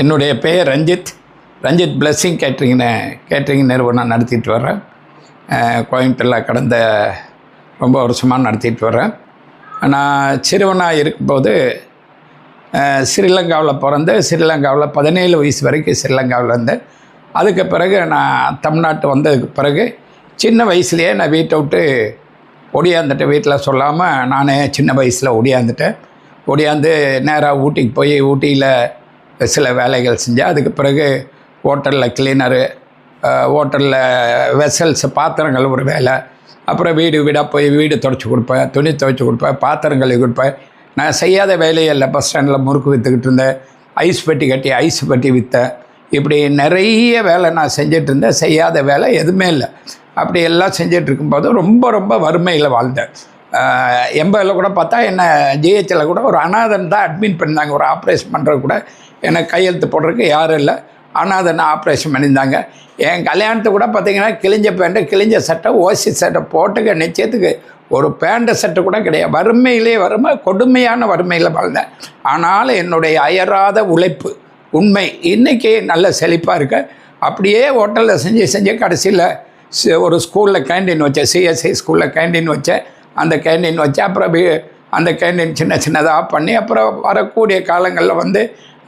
என்னுடைய பெயர் ரஞ்சித். ரஞ்சித் பிளஸ்ஸிங் கேட்ரிங்னு கேட்ரிங் நிறுவனம் நடத்திட்டு வரேன் கோயம்புத்தூரில் கடந்த ரொம்ப வருஷமாக நடத்திட்டு வரேன் நான் சிறுவனாக இருக்கும்போது ஸ்ரீலங்காவில் பிறந்து ஸ்ரீலங்காவில் பதினேழு வயசு வரைக்கும் ஸ்ரீலங்காவில் இருந்தேன். அதுக்கு பிறகு நான் தமிழ்நாட்டு வந்ததுக்கு பிறகு சின்ன வயசுலேயே நான் வீட்டை விட்டு ஒடியாந்துட்டேன். வீட்டில் சொல்லாமல் நானே சின்ன வயசில் ஒடியாந்துட்டேன். ஒடியாந்து நேராக ஊட்டிக்கு போய் ஊட்டியில் சில வேலைகள் செஞ்சேன் அதுக்கு பிறகு ஹோட்டலில் கிளீனரு ஹோட்டலில் வெசல்ஸ் பாத்திரங்கள் ஒரு வேலை. அப்புறம் வீடு வீடாக போய் வீடு துடைச்சி கொடுப்பேன் துணி துவைச்சி கொடுப்பேன் பாத்திரங்களை கொடுப்பேன். நான் செய்யாத வேலையே இல்லை பஸ் ஸ்டாண்டில் முறுக்கு விற்றுக்கிட்டு இருந்தேன். ஐஸ் பெட்டி கட்டி ஐஸ் பெட்டி விற்றேன் இப்படி நிறைய வேலை நான் செஞ்சுட்டு இருந்தேன். செய்யாத வேலை எதுவுமே இல்லை. அப்படி எல்லாம் செஞ்சுட்டு இருக்கும்போது ரொம்ப ரொம்ப வறுமையில் வாழ்ந்தேன். எண்பதில் கூட பார்த்தா என்ன ஜிஹெச்சில் கூட ஒரு அனாதன் தான் அட்மிட் பண்ணாங்க. ஒரு ஆப்ரேஷன் பண்ணுறது கூட எனக்கு கையெழுத்து போடுறதுக்கு யாரும் இல்லை. ஆனால் அதை நான் ஆப்ரேஷன் பண்ணியிருந்தாங்க. என் கல்யாணத்தை கூட பார்த்தீங்கன்னா கிழிஞ்ச பேண்ட்டு கிழிஞ்ச சட்டை ஓசி சட்டை போட்டுக்க நிச்சயத்துக்கு ஒரு பேண்ட்டு சட்டை கூட கிடையாது. வறுமையிலே வறுமை கொடுமையான வறுமையில் வாழ்ந்தேன். ஆனாலும் என்னுடைய அயராத உழைப்பு உண்மை இன்றைக்கி நல்ல செழிப்பாக இருக்க. அப்படியே ஹோட்டலில் செஞ்சு செஞ்சு கடைசியில் ஒரு ஸ்கூலில் கேண்டீன் வச்சேன். சிஎஸ்ஐ ஸ்கூலில் கேண்டீன் வச்சேன். அந்த கேண்டீன் வச்சேன் அப்புறம் அந்த கேண்டீன் சின்ன சின்னதாக பண்ணி அப்புறம் வரக்கூடிய காலங்களில் வந்து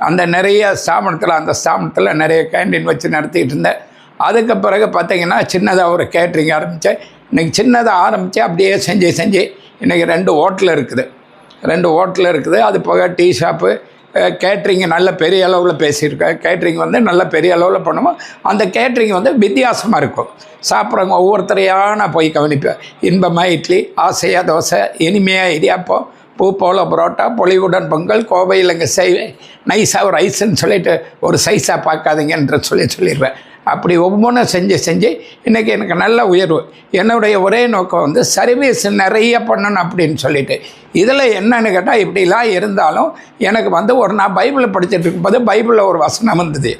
அந்த நிறைய ஸ்தாபனத்தில் அந்த ஸ்தாபனத்தில் நிறைய கேண்டீன் வச்சு நடத்திக்கிட்டு இருந்தேன். அதுக்கு பிறகு பார்த்தீங்கன்னா சின்னதாக ஒரு கேட்ரிங் ஆரம்பித்தேன் இன்றைக்கி சின்னதாக ஆரம்பித்து அப்படியே செஞ்சு செஞ்சு இன்றைக்கி ரெண்டு ஹோட்டல் இருக்குது. ரெண்டு ஹோட்டல் இருக்குது. அது போக டீ ஷாப்பு கேட்ரிங் நல்ல பெரிய அளவில் பேசியிருக்கேன். கேட்ரிங் வந்து நல்ல பெரிய அளவில் பண்ணுவோம். அந்த கேட்ரிங் வந்து வித்தியாசமாக இருக்கும். சாப்பிட்றவங்க ஒவ்வொருத்தரையாக நான் போய் கவனிப்பேன். இன்பமாக இட்லி ஆசையாக தோசை இனிமையாக இடியாப்பம் பூ போல புரோட்டா பொலிவுடன் பொங்கல் கோவையில் இங்கே செய் நைஸாக ஒரு ஐஸ்ன்னு சொல்லிட்டு ஒரு சைஸாக பார்க்காதீங்கன்ற சொல்லி சொல்லிடுவேன். அப்படி ஒவ்வொன்றும் செஞ்சு செஞ்சு இன்றைக்கி எனக்கு நல்ல உயர்வு. என்னுடைய ஒரே நோக்கம் வந்து சர்வீஸ் நிறைய பண்ணணும் அப்படின்னு சொல்லிட்டு. இதில் என்னன்னு கேட்டால் இப்படிலாம் இருந்தாலும் எனக்கு வந்து ஒரு நான் பைபிளை படிச்சுட்டு இருக்கும்போது பைபிளில் ஒரு வசனம் வந்தது.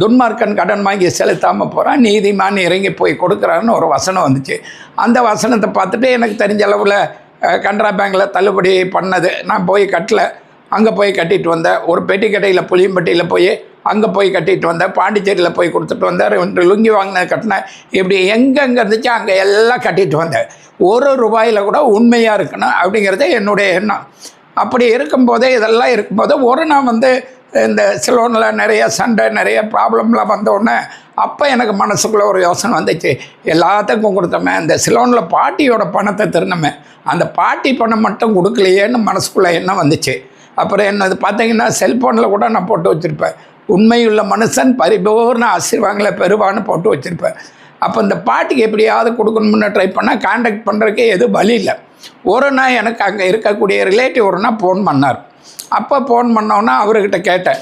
துன்மார்க்கன் கடன் வாங்கி செலுத்தாமல் போகிறான் நீதிமான் இறங்கி போய் கொடுக்குறான்னு ஒரு வசனம் வந்துச்சு. அந்த வசனத்தை பார்த்துட்டு எனக்கு தெரிஞ்ச அளவில் கனரா பேங்கில் தள்ளுபடி பண்ணது. நான் போய் கட்டல. அங்கே போய் கட்டிட்டு வந்தேன் ஒரு பெட்டி கடையில் புளியம்பட்டியில் போய் அங்கே போய் கட்டிட்டு வந்தேன் பாண்டிச்சேரியில் போய் கொடுத்துட்டு வந்தேன் ரெண்டு லுங்கி வாங்கினது கட்டினேன் இப்படி எங்கெங்கே இருந்துச்சு அங்கே எல்லாம் கட்டிட்டு வந்தேன் ஒரு ரூபாயில் கூட உண்மையாக இருக்கணும் அப்படிங்கிறது என்னுடைய எண்ணம். அப்படி இருக்கும்போதே இதெல்லாம் இருக்கும்போது ஒரு நான் வந்து இந்த சிலோனில் நிறைய சண்டை நிறைய ப்ராப்ளம்லாம் வந்தோடனே அப்போ எனக்கு மனசுக்குள்ளே ஒரு யோசனை வந்துச்சு. எல்லாத்துக்கும் கொடுத்தோமே இந்த சிலோனில் பாட்டியோட பணத்தை திருந்தமே அந்த பாட்டி பணம் மட்டும் கொடுக்கலையேன்னு மனசுக்குள்ளே என்ன வந்துச்சு. அப்புறம் என்னது பார்த்தீங்கன்னா செல்ஃபோனில் கூட நான் போட்டு வச்சுருப்பேன். உண்மையுள்ள மனுஷன் பரிபூர்ண ஆசீர்வாங்களை பெறுவான்னு போட்டு வச்சுருப்பேன். அப்போ இந்த பாட்டிக்கு எப்படியாவது கொடுக்கணும்னு ட்ரை பண்ணால் காண்டாக்ட் பண்ணுறதுக்கே எதுவும் வழி இல்லை. ஒரு நாள் எனக்கு அங்கே இருக்கக்கூடிய ரிலேட்டிவ் ஒரு நாள் ஃபோன் பண்ணார். அப்போ ஃபோன் பண்ணோன்னா அவர்கிட்ட கேட்டேன்.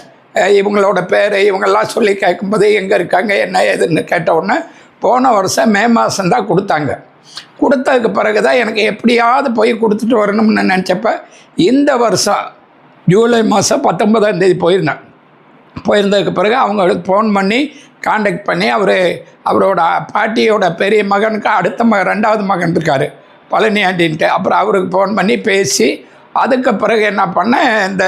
இவங்களோட பேர் இவங்கெல்லாம் சொல்லி கேட்கும்போது எங்கே இருக்காங்க என்ன ஏதுன்னு கேட்ட உடனே போன வருஷம் மே மாதம் தான் கொடுத்தாங்க. கொடுத்ததுக்கு பிறகு தான் எனக்கு எப்படியாவது போய் கொடுத்துட்டு வரணும்னு நினச்சப்ப இந்த வருஷம் ஜூலை மாதம் பத்தொன்பதாம் தேதி போயிருந்தேன். போயிருந்ததுக்கு பிறகு அவங்களுக்கு ஃபோன் பண்ணி காண்டாக்ட் பண்ணி அவர் அவரோட பாட்டியோட பெரிய மகனுக்கு அடுத்த மகன் ரெண்டாவது மகன் இருக்கார் பழனி ஆண்டின்ட்டு அப்புறம் அவருக்கு ஃபோன் பண்ணி பேசி அதுக்கு பிறகு என்ன பண்ணேன் இந்த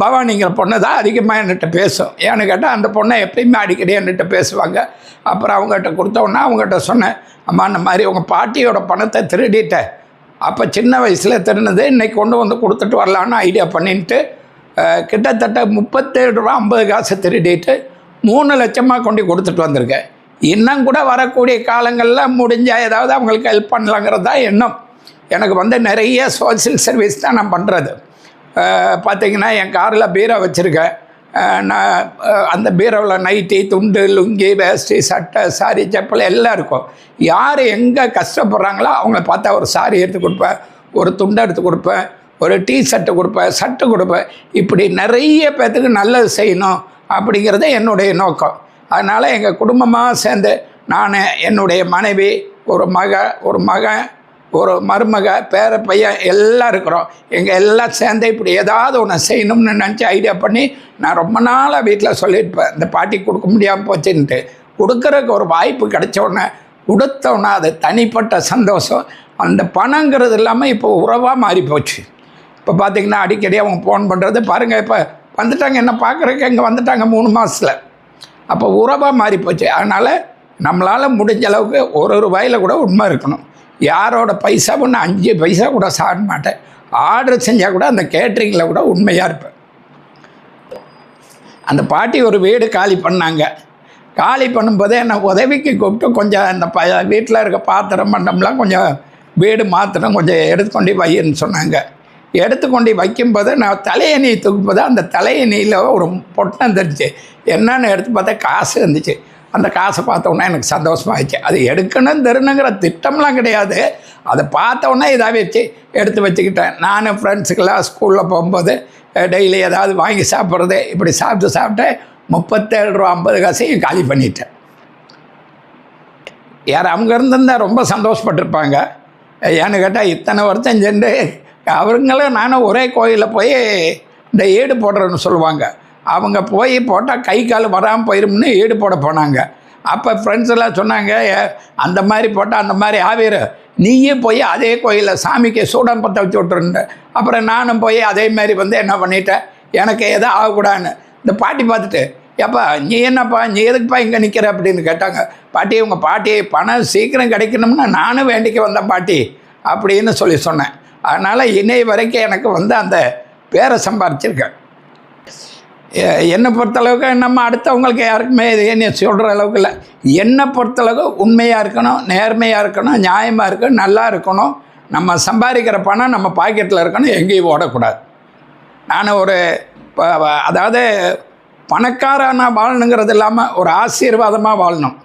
பவானிங்கிற பொண்ணு தான் அதிகமாக என்கிட்ட பேசும். ஏன்னு கேட்டால் அந்த பொண்ணை எப்பயுமே அடிக்கடி என்கிட்ட பேசுவாங்க. அப்புறம் அவங்ககிட்ட கொடுத்தோன்னே அவங்ககிட்ட சொன்னேன் அம்மா இந்த மாதிரி உங்கள் பாட்டியோட பணத்தை திருடிட்டேன். அப்போ சின்ன வயசில் திருந்தது இன்றைக்கி கொண்டு வந்து கொடுத்துட்டு வரலான்னு ஐடியா பண்ணிட்டு கிட்டத்தட்ட முப்பத்தேழு ரூபா ஐம்பது காசு திருடிட்டு மூணு லட்சமாக கொண்டு கொடுத்துட்டு வந்திருக்கேன். இன்னும் கூட வரக்கூடிய காலங்களில் முடிஞ்சால் ஏதாவது அவங்களுக்கு ஹெல்ப் பண்ணலாங்கிறது தான் எண்ணம். எனக்கு வந்து நிறைய சோசியல் சர்வீஸ் தான் நான் பண்ணுறது பார்த்திங்கன்னா என் காரில் பீரோ வச்சுருக்கேன். நான் அந்த பீரோவில் நைட்டி துண்டு லுங்கி வேஷ்டி சட்டை சாரி செப்பல் எல்லாம் இருக்கும். யார் எங்கே கஷ்டப்படுறாங்களோ அவங்கள பார்த்தா ஒரு சாரி எடுத்து கொடுப்பேன் ஒரு துண்டை எடுத்து கொடுப்பேன் ஒரு டீ ஷர்ட்டு கொடுப்பேன் சட்டை கொடுப்பேன். இப்படி நிறைய பேர்த்துக்கு நல்லது செய்யணும் அப்படிங்கிறது என்னுடைய நோக்கம். அதனால் எங்கள் குடும்பமாக சேர்ந்து நான் என்னுடைய மனைவி ஒரு மக ஒரு மகன் ஒரு மருமக பேர பையன் எல்லாம் இருக்கிறோம். எங்கள் எல்லாம் சேர்ந்து இப்படி ஏதாவது ஒன்று செய்யணும்னு நினச்சி ஐடியா பண்ணி நான் ரொம்ப நாளாக வீட்டில் சொல்லியிருப்பேன். இந்த பாட்டி கொடுக்க முடியாமல் போச்சுன்ட்டு. கொடுக்குறதுக்கு ஒரு வாய்ப்பு கிடைச்ச உடனே அது தனிப்பட்ட சந்தோஷம். அந்த பணங்கிறது இல்லாமல் இப்போ உறவாக மாறி போச்சு. இப்போ பார்த்திங்கன்னா அடிக்கடி அவங்க ஃபோன் பண்ணுறது பாருங்கள் இப்போ வந்துட்டாங்க என்ன பார்க்குறக்கு இங்கே வந்துட்டாங்க மூணு மாதத்தில் அப்போ உறவாக மாறி போச்சு. அதனால் நம்மளால் முடிஞ்ச அளவுக்கு ஒரு ஒரு வயலில் கூட உண்மை இருக்கணும். யாரோட பைசாவும் நான் அஞ்சு பைசா கூட சாப்பிட மாட்டேன். ஆர்டர் செஞ்சால் கூட அந்த கேட்ரிங்கில் கூட உண்மையாக இருப்பேன். அந்த பாட்டி ஒரு வீடு காலி பண்ணாங்க. காலி பண்ணும்போதே என்னை உதவிக்கு கூப்பிட்டு கொஞ்சம் அந்த ப வீட்டில் இருக்க பாத்திரம் மண்டம்லாம் கொஞ்சம் வீடு மாத்திரம் கொஞ்சம் எடுத்துக்கொண்டு வையின்னு சொன்னாங்க. எடுத்துக்கொண்டு வைக்கும்போது நான் தலையணி தூக்கும்போது அந்த தலையணியில் ஒரு பொட்டம் தெரிஞ்சு என்னன்னு எடுத்து பார்த்தா காசு இருந்துச்சு அந்த காசை பார்த்த எனக்கு எனக்கு சந்தோஷமாகிடுச்சு அது எடுக்கணும் தருணுங்கிற திட்டம்லாம் கிடையாது. அதை பார்த்தோன்னே இதாக வச்சு எடுத்து வச்சுக்கிட்டேன். நானும் ஃப்ரெண்ட்ஸுக்கெல்லாம் ஸ்கூலில் போகும்போது டெய்லி ஏதாவது வாங்கி சாப்பிட்றது இப்படி சாப்பிட்டு சாப்பிட்டு முப்பத்தேழு ரூபா ஐம்பது காசையும் காலி பண்ணிட்டேன். யார் அவங்க இருந்திருந்தா ரொம்ப சந்தோஷப்பட்டிருப்பாங்க. ஏன்னு கேட்டால் இத்தனை வருஷம் சென்று அவருங்களும் நானும் ஒரே கோயிலில் போய் இந்த ஈடு போடுறேன்னு சொல்லுவாங்க. அவங்க போய் போட்டால் கை கால் வராமல் போயிரும்னு ஈடு போட போனாங்க. அப்போ ஃப்ரெண்ட்ஸ் எல்லாம் சொன்னாங்க "ஏ, அந்த மாதிரி போட்டால் அந்த மாதிரி ஆவிரு. நீயே போய் அதே கோயிலில் சாமிக்கு சூடம் பற்ற வச்சு விட்டுருந்த அப்புறம் நானும் போய் அதே மாதிரி வந்து என்ன பண்ணிட்டேன் எனக்கு எதுவும் ஆகக்கூடாதுன்னு. இந்த பாட்டி பார்த்துட்டு ஏப்பா நீ என்னப்பா நீ எதுக்குப்பா இங்கே நிற்கிற அப்படின்னு கேட்டாங்க. பாட்டி உங்கள் பாட்டி பணம் சீக்கிரம் கிடைக்கணும்னு நானும் வேண்டிக்க வந்தேன் பாட்டி அப்படின்னு சொல்லி சொன்னேன். அதனால் இன்னை வரைக்கும் எனக்கு வந்து அந்த பேரை சம்பாரிச்சிருக்கேன். என்னை பொறுத்தளவுக்கு நம்ம அடுத்தவங்களுக்கு யாருக்குமே இது என்ன சொல்கிற அளவுக்கு இல்லை. என்னை பொறுத்தளவுக்கு உண்மையாக இருக்கணும் நேர்மையாக இருக்கணும் நியாயமாக இருக்கணும் நல்லா இருக்கணும். நம்ம சம்பாதிக்கிற பணம் நம்ம பாக்கெட்டில் இருக்கணும் எங்கேயும் ஓடக்கூடாது. நான் ஒரு ப- வ- அதாவது பணக்காரனா வாழணுங்கிறது இல்லாமல் ஒரு ஆசீர்வாதமாக வாழணும்.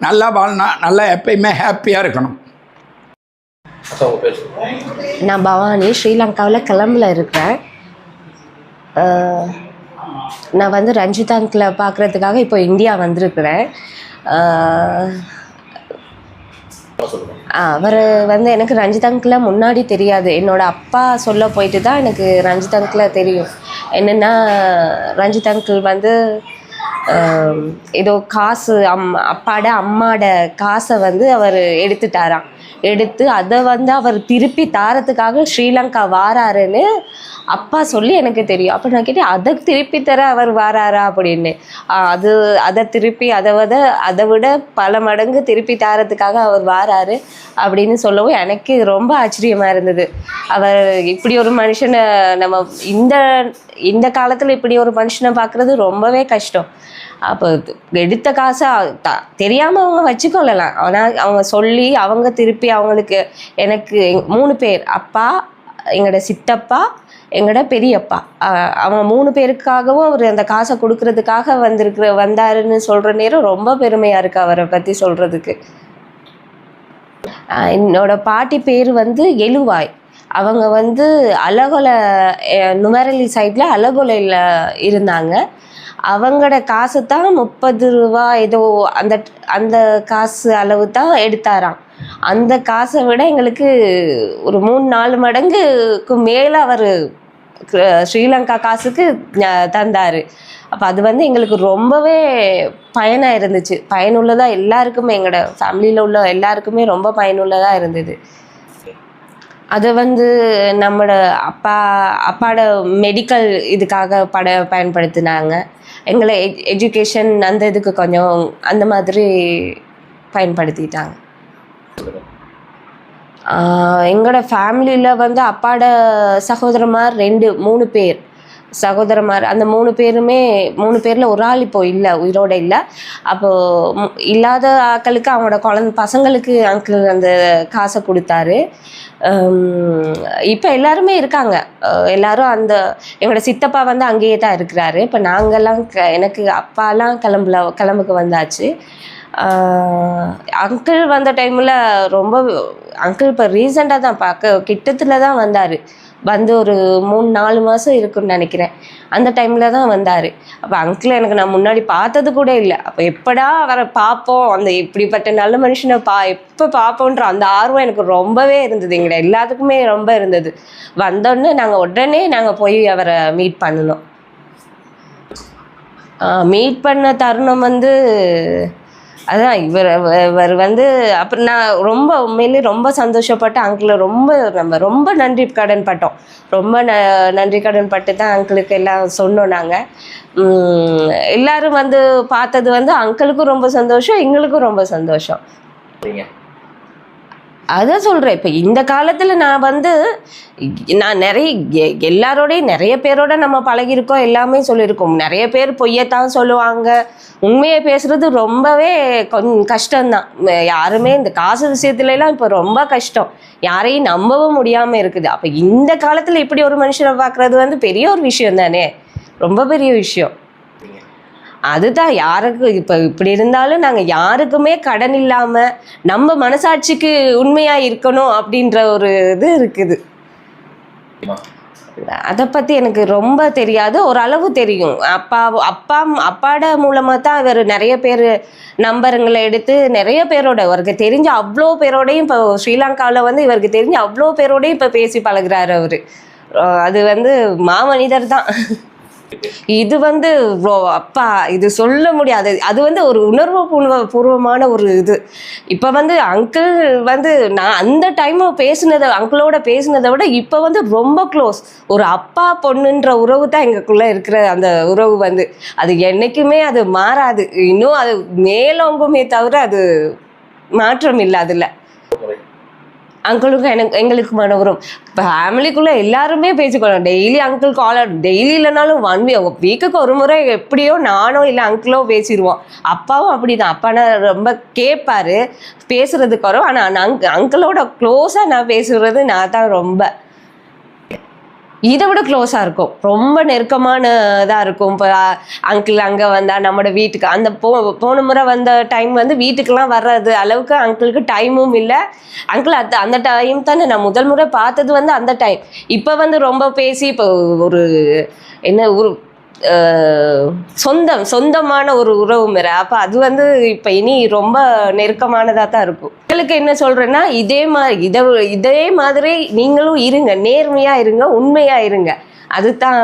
நல்லா வாழணும் நல்லா எப்பயுமே ஹாப்பியாக இருக்கணும். நான் பவானி ஸ்ரீலங்காவில் கிளம்புல இருக்கிறேன் நான் வந்து ரஞ்சித் அங்கிளை பார்க்குறதுக்காக இப்போ இந்தியா வந்திருக்கிறேன். அவர் வந்து எனக்கு ரஞ்சித் அங்கிளை முன்னாடி தெரியாது. என்னோட அப்பா சொல்ல போயிட்டு தான் எனக்கு ரஞ்சித் அங்கிளை தெரியும். என்னென்னா ரஞ்சித் அங்கிள் வந்து ஏதோ காசு அம் அப்பாட அம்மாட காசை வந்து அவர் எடுத்துட்டாராம். எடுத்து அதை வந்து அவர் திருப்பி தாரத்துக்காக ஸ்ரீலங்கா வாராருன்னு அப்பா சொல்லி எனக்கு தெரியும். அப்போ நான் கேட்டேன் அதை திருப்பி தர அவர் வாராரா? அப்படின்னு. அது அதை திருப்பி அதை விட அதை விட பல மடங்கு திருப்பி தாரத்துக்காக அவர் வாராரு அப்படின்னு சொல்லவும் எனக்கு ரொம்ப ஆச்சரியமா இருந்தது. அவர் இப்படி ஒரு மனுஷனை நம்ம இந்த இந்த காலத்தில் இப்படி ஒரு மனுஷனை பார்க்குறது ரொம்பவே கஷ்டம். அப்போ எடுத்த காசை த- அவங்க வச்சுக்கொள்ளலாம். ஆனால் அவங்க சொல்லி அவங்க திருப்பி திருப்பி அவங்களுக்கு எனக்கு மூணு பேர் அப்பா எங்களோட சித்தப்பா எங்களோட பெரியப்பா. அவங்க மூணு பேருக்காகவும் அவர் அந்த காசை கொடுக்கறதுக்காக வந்திருக்கிற வந்தாருன்னு சொல்கிற நேரம் ரொம்ப பெருமையாக இருக்குது அவரை பற்றி சொல்கிறதுக்கு என்னோட பாட்டி பேர் வந்து எழுவாய். அவங்க வந்து அலகொலை நுமரலி சைடில் அலகொலையில் இருந்தாங்க. அவங்களோட காசு தான் முப்பது ரூபா ஏதோ அந்த அந்த காசு அளவு தான் எடுத்தாராம். அந்த காசை விட எங்களுக்கு ஒரு மூணு நாலு மடங்குக்கு மேலே அவர் ஸ்ரீலங்கா காசுக்கு தந்தார். அப்போ அது வந்து எங்களுக்கு ரொம்பவே பயனாக இருந்துச்சு. பயனுள்ளதாக எல்லாருக்குமே எங்களோட ஃபேமிலியில் உள்ள எல்லாருக்குமே ரொம்ப பயனுள்ளதாக இருந்தது. அதை வந்து நம்மளோட அப்பா அப்பாட மெடிக்கல் இதுக்காக பட பயன்படுத்தினாங்க. எங்களை எஜ் எஜுகேஷன் அந்த இதுக்கு கொஞ்சம் அந்த மாதிரி பயன்படுத்திட்டாங்க. எங்களோட ஃபேமிலியில் வந்து அப்பாட சகோதரமார் ரெண்டு மூணு பேர். சகோதரமார் அந்த மூணு பேருமே மூணு பேரில் ஒரு ஆள் இப்போ இல்லை உயிரோட இல்லை. அப்போது இல்லாத ஆட்களுக்கு அவங்களோட குழந்த பசங்களுக்கு அங்கிள் அந்த காசை கொடுத்தாரு. இப்போ எல்லாருமே இருக்காங்க. எல்லாரும் அந்த எங்களோட சித்தப்பா வந்து அங்கேயே தான் இருக்கிறாரு. இப்போ நாங்கள்லாம் க எனக்கு அப்பாலாம் கிளம்புல கிளம்புக்கு வந்தாச்சு. அங்கிள் வந்த டைமில் ரொம்ப அங்கிள் இப்போ ரீசெண்டாக தான் பார்க்க கிட்டத்தில் தான் வந்தார். வந்து ஒரு மூணு நாலு மாதம் இருக்குன்னு நினைக்கிறேன். அந்த டைமில் தான் வந்தார். அப்போ அங்கிள் எனக்கு நான் முன்னாடி பார்த்தது கூட இல்லை. அப்போ எப்படா அவரை பார்ப்போம்? அந்த இப்படிப்பட்ட நல்ல மனுஷனை பா எப்போ பார்ப்போன்ற அந்த ஆர்வம் எனக்கு ரொம்பவே இருந்தது. எங்கட எல்லாத்துக்குமே ரொம்ப இருந்தது. வந்தோடனே நாங்கள் உடனே நாங்கள் போய் அவரை மீட் பண்ணணும் மீட் பண்ண தருணம் வந்து அதான் இவர் இவர் வந்து அப்புறம் நான் ரொம்ப உண்மையிலே ரொம்ப சந்தோஷப்பட்டு அங்கிளை ரொம்ப நம்ம ரொம்ப நன்றி கடன் பட்டோம். ரொம்ப ந நன்றி கடன் பட்டு தான் அங்கிளுக்கு எல்லாம் சொன்னோம் நாங்கள் எல்லாரும் வந்து பார்த்தது வந்து அங்கிளுக்கும் ரொம்ப சந்தோஷம் எங்களுக்கும் ரொம்ப சந்தோஷம். சரிங்க. அதான் சொல்கிறேன் இப்போ இந்த காலத்தில் நான் வந்து நான் நிறைய எல்லாரோடையும் நிறைய பேரோட நம்ம பழகிருக்கோம் எல்லாமே சொல்லியிருக்கோம். நிறைய பேர் பொய்யத்தான் சொல்லுவாங்க. உண்மையை பேசுறது ரொம்பவே கொஞ்சம் கஷ்டம்தான். யாருமே இந்த காசு விஷயத்துலலாம் இப்போ ரொம்ப கஷ்டம். யாரையும் நம்பவும் முடியாமல் இருக்குது. அப்போ இந்த காலத்தில் இப்படி ஒரு மனுஷனை பார்க்குறது வந்து பெரிய ஒரு விஷயம் தானே ரொம்ப பெரிய விஷயம். அதுதான் யாருக்கு இப்போ இப்படி இருந்தாலும் நாங்கள் யாருக்குமே கடன் இல்லாமல் நம்ம மனசாட்சிக்கு உண்மையாக இருக்கணும் அப்படின்ற ஒரு இது இருக்குது. அதை பற்றி எனக்கு ரொம்ப தெரியாது. ஓரளவு தெரியும். அப்பா அப்பா அப்பாட மூலமாக தான் இவர் நிறைய பேர் நம்பருங்களை எடுத்து நிறைய பேரோட இவருக்கு தெரிஞ்ச அவ்வளோ பேரோடையும் இப்போ ஸ்ரீலங்காவில் வந்து இவருக்கு தெரிஞ்ச அவ்வளோ பேரோடையும் இப்போ பேசி பழகுறாரு அவர். அது வந்து மாமனிதர் தான். இது வந்து அப்பா இது சொல்ல முடியாது. அது வந்து ஒரு உணர்வு பூர்வ பூர்வமான ஒரு இது. இப்போ வந்து அங்கிள் வந்து நான் அந்த டைம் பேசினதை அங்கிளோட பேசினதை விட இப்போ வந்து ரொம்ப க்ளோஸ் ஒரு அப்பா பொண்ணுன்ற உறவு தான் எங்களுக்குள்ள இருக்கிற அந்த உறவு வந்து. அது என்றைக்குமே அது மாறாது. இன்னும் அது மேலோங்குமே தவிர அது மாற்றம் இல்லை அதில் அங்கிளுக்கும் எனக்கு எங்களுக்கு மனவரும் ஃபேமிலிக்குள்ளே எல்லாருமே பேசிக்கொள்ளோம் டெய்லி அங்கிள் கால் டெய்லி இல்லைனாலும் ஒன் வீ வீக்குக்கு ஒரு முறை எப்படியோ நானோ இல்லை அங்கிளோ பேசிடுவோம் அப்பாவும் அப்படி தான் அப்பானா ரொம்ப கேட்பார் பேசுகிறதுக்கு வரும். ஆனால் அங்க் அங்கிளோட க்ளோஸாக நான் பேசுகிறது நான் தான் ரொம்ப. இதை விட க்ளோஸாக இருக்கும். ரொம்ப நெருக்கமான இதாக இருக்கும். இப்போ அங்கிள் அங்கே வந்தால் நம்மளோட வீட்டுக்கு அந்த போ போன முறை வந்த டைம் வந்து வீட்டுக்கெலாம் வர்றது அளவுக்கு அங்கிளுக்கு டைமும் இல்லை. அங்கிள் அது அந்த டைம் தானே நான் முதல் முறை பார்த்தது வந்து அந்த டைம் இப்போ வந்து ரொம்ப பேசி இப்போ ஒரு என்ன ஒரு சொந்தம் சொந்தமான ஒரு உறவு முறை அப்போ அது வந்து இப்போ இனி ரொம்ப நெருக்கமானதாக தான் இருக்கும். உங்களுக்கு என்ன சொல்கிறேன்னா இதே மாதிரி இதை இதே மாதிரி நீங்களும் இருங்க நேர்மையாக இருங்க உண்மையாக இருங்க. அதுதான்